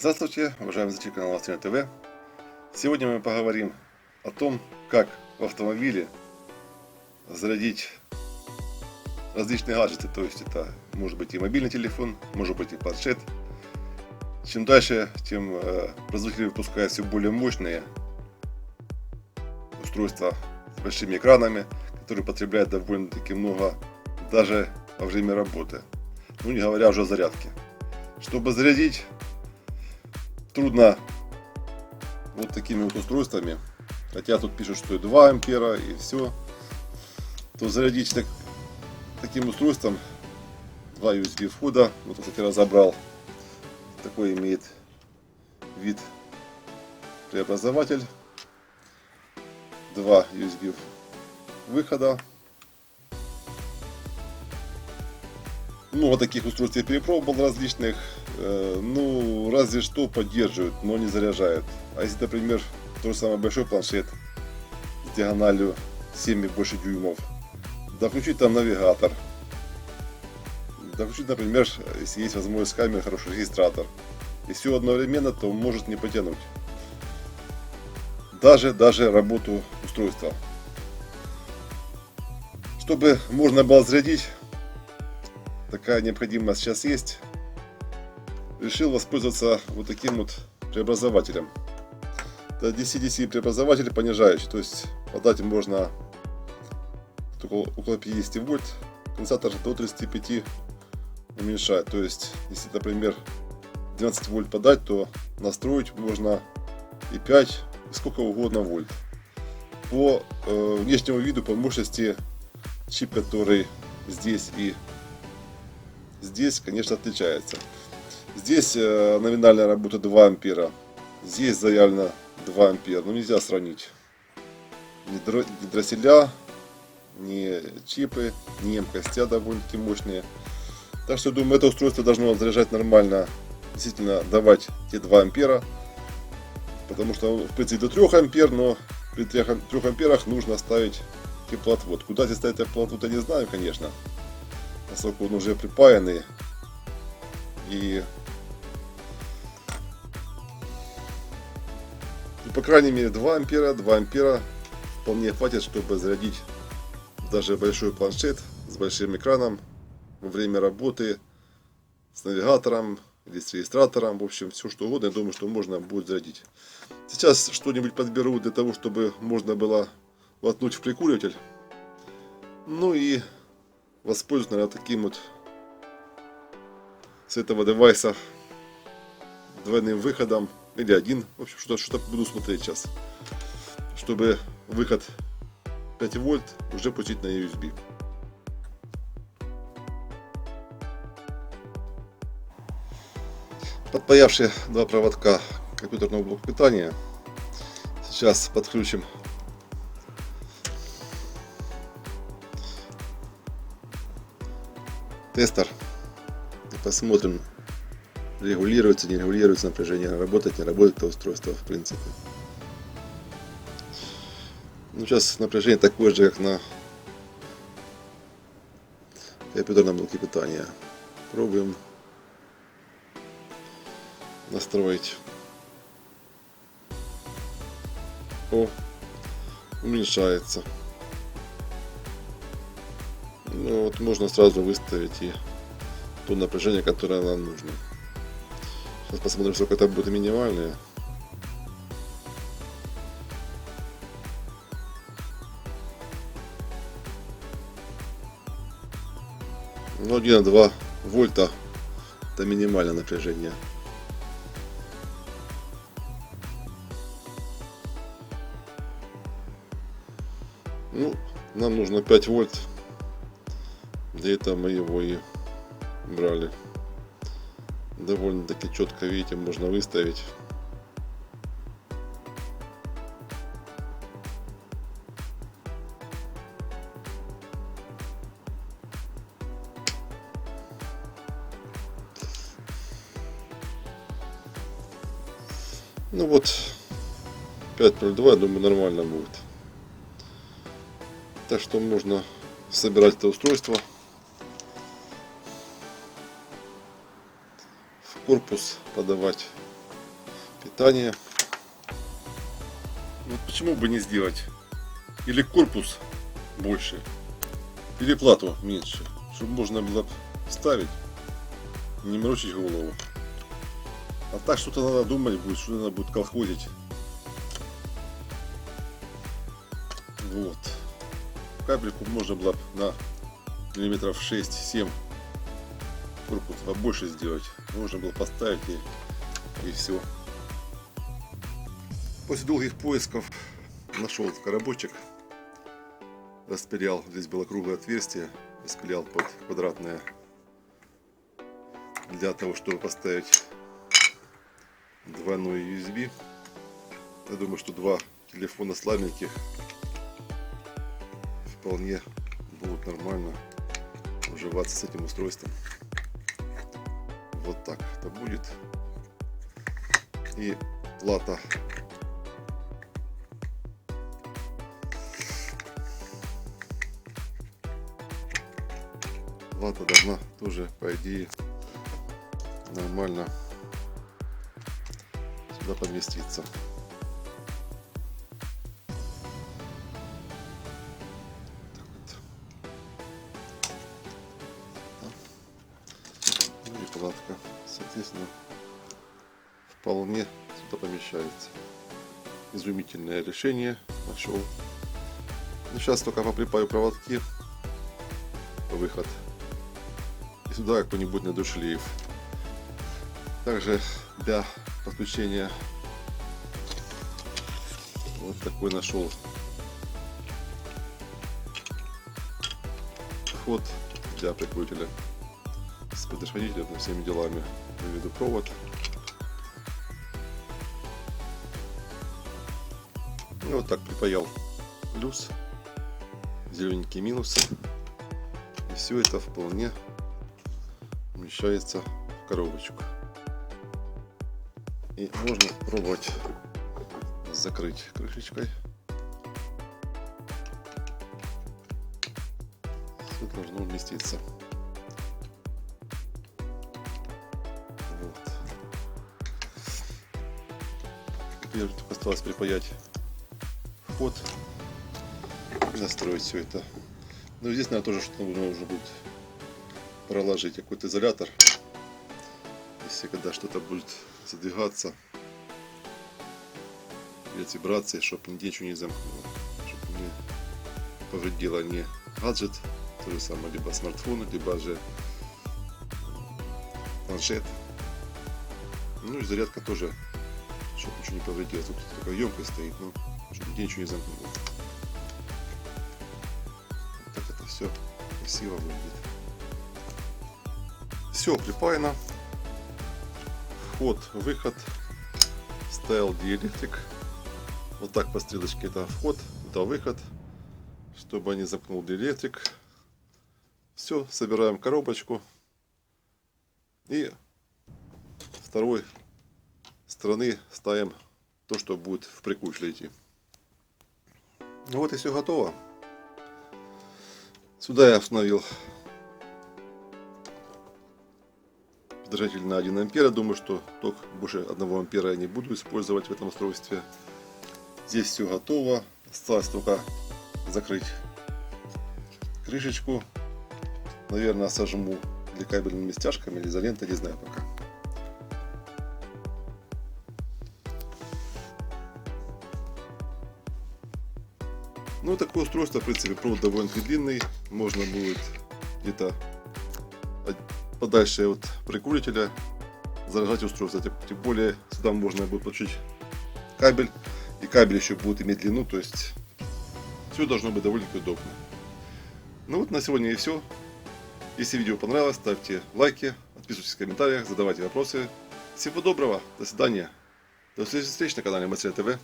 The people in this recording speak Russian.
Здравствуйте, уважаемые зрители канала Австрия ТВ. Сегодня мы поговорим о том, как в автомобиле зарядить различные гаджеты. То есть это может быть и мобильный телефон, может быть и планшет. Чем дальше, тем э, производители выпускают все более мощные устройства с большими экранами, которые потребляют довольно-таки много даже во время работы. Ну не говоря уже о зарядке. Чтобы зарядить трудно вот такими вот устройствами, хотя тут пишут, что и 2 ампера и все, то зарядить так, таким устройством 2 USB входа, вот кстати разобрал, такой имеет вид преобразователь, 2 USB выхода, много таких устройств я перепробовал различных, Э, ну, разве что поддерживают, но не заряжают. А если, например, тот же самый большой планшет с диагональю 7 и больше дюймов, да включить там навигатор, да включить, например, если есть возможность камеры, хороший регистратор, и все одновременно, то может не потянуть. Даже, даже работу устройства. Чтобы можно было зарядить, такая необходимость сейчас есть, решил воспользоваться вот таким вот преобразователем. Это DC-DC преобразователь понижающий, то есть подать можно около, около 50 вольт, конденсатор до 35 уменьшает. То есть, если, например, 12 вольт подать, то настроить можно и 5, и сколько угодно вольт. По э, внешнему виду, по мощности чип, который здесь и здесь, конечно, отличается. Здесь э, номинальная работа 2 ампера. Здесь заявлено 2 ампера. Ну нельзя сравнить. Ни, дро, ни дросселя, ни чипы, ни емкости довольно-таки мощные. Так что думаю, это устройство должно заряжать нормально. Действительно давать те 2 ампера. Потому что в принципе до 3 ампер, но при 3, 3 амперах нужно ставить теплоотвод. Куда здесь ставить теплоотвод, я не знаю, конечно. Поскольку он уже припаянный. И по крайней мере 2 ампера, 2 ампера вполне хватит, чтобы зарядить даже большой планшет с большим экраном во время работы с навигатором или с регистратором, в общем, все что угодно, я думаю, что можно будет зарядить. Сейчас что-нибудь подберу для того, чтобы можно было воткнуть в прикуриватель. Ну и воспользоваться, наверное, таким вот с этого девайса двойным выходом или один. В общем, что-то что буду смотреть сейчас. Чтобы выход 5 вольт уже пустить на USB. Подпаявшие два проводка компьютерного блока питания. Сейчас подключим тестер посмотрим регулируется, не регулируется напряжение, работает, не работает это устройство в принципе. Ну, сейчас напряжение такое же, как на компьютерном блоке питания. Пробуем настроить. О, уменьшается. Ну вот можно сразу выставить и то напряжение, которое нам нужно. Сейчас посмотрим, сколько это будет минимальное. Ну, 1,2 вольта это минимальное напряжение. Ну, нам нужно 5 вольт. Для этого мы его и брали довольно-таки четко, видите, можно выставить. Ну вот, 5.02, я думаю, нормально будет. Так что можно собирать это устройство. Корпус подавать Питание. Вот почему бы не сделать? Или корпус больше, или плату меньше, чтобы можно было ставить, не морочить голову. А так что-то надо думать будет, что надо будет колхозить. Вот. Капельку можно было на миллиметров 6-7 корпус побольше сделать. Можно было поставить и, и все. После долгих поисков нашел коробочек. Распилял. Здесь было круглое отверстие. Распилял под квадратное. Для того, чтобы поставить двойной USB. Я думаю, что два телефона слабеньких вполне будут нормально уживаться с этим устройством. Вот так это будет. И плата плата должна тоже по идее нормально сюда поместиться. Соответственно, вполне сюда помещается. Изумительное решение нашел. Ну, сейчас только поприпаю проводки. Выход. И сюда какой-нибудь найду шлейф. Также для подключения вот такой нашел вход для прикрутителя с предохранителем всеми делами. Выведу провод. И вот так припаял плюс, зелененький минус. И все это вполне умещается в коробочку. И можно пробовать закрыть крышечкой. Все должно вместиться. Теперь только осталось припаять вход настроить все это. Но здесь надо тоже что-то нужно будет проложить какой-то изолятор. Если когда что-то будет задвигаться, эти вибрации, чтобы нигде ничего не замкнуло, чтобы не повредило ни гаджет, то же самое, либо смартфон, либо же планшет. Ну и зарядка тоже, чтобы ничего не повредило. Тут такая емкость стоит, но чтобы нигде ничего не замкнуло. Вот так это все красиво выглядит. Все припаяно. Вход, выход. Ставил диэлектрик. Вот так по стрелочке это вход, это выход. Чтобы не замкнул диэлектрик. Все, собираем коробочку. И второй стороны ставим то, что будет в прикучле идти. Ну вот и все готово. Сюда я установил держатель на 1 ампера. Думаю, что ток больше 1 ампера я не буду использовать в этом устройстве. Здесь все готово. Осталось только закрыть крышечку. Наверное, сожму или кабельными стяжками, или изолентой, не знаю пока. Ну, такое устройство, в принципе, провод довольно длинный. Можно будет где-то подальше от прикурителя заражать устройство. Тем более сюда можно будет подключить кабель. И кабель еще будет иметь длину, то есть все должно быть довольно-таки удобно. Ну вот на сегодня и все. Если видео понравилось, ставьте лайки, подписывайтесь в комментариях, задавайте вопросы. Всего доброго, до свидания. До следующих встреч на канале Мастер ТВ.